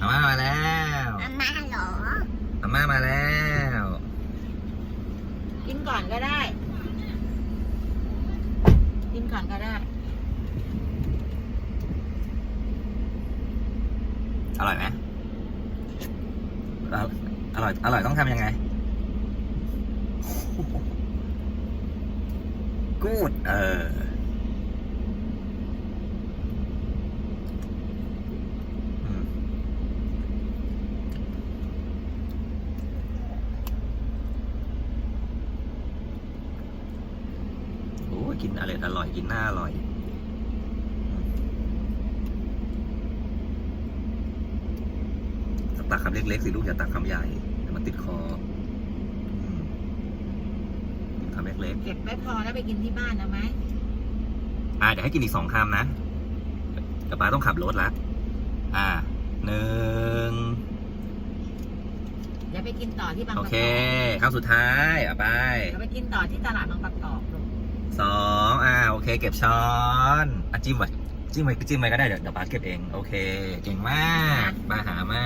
อาม่ามาแล้วอาม่าเหรออาม่ามาแล้ว กินก่อนก็ได้ กินก่อนก็ได้ อร่อยไหมออร่อย อร่อยต้องทำยังไงกูดเอออืมโอ้ย กินอะไรอร่อยกินหน้าอร่อยตักคำเล็กๆสิลูกอย่าตักคำใหญ่เดี๋ยวมันติดคออืมกินคำเล็กเก็บไม่พอแล้วไปกินที่บ้านเอาไหมๆอ่าเดี๋ยวให้กินอีกสองคำนะเดี๋ยวป้าต้องขับรถละอ่าหนึ่งเดี๋ยวไปกินต่อที่บางปโอระเคกอบคำสุดท้ายอะไปเดี๋ยวไปกินต่อที่ตลาดบางประกอบลูกสองอ่าโอ เคเก็บช้อนอะจิ้มไว้จิ้มไว้จิ้มไว้ก็ได้เดี๋ยวเดี๋ยวป้าเก็บเอง โอเค เก่งมากป้าหามาก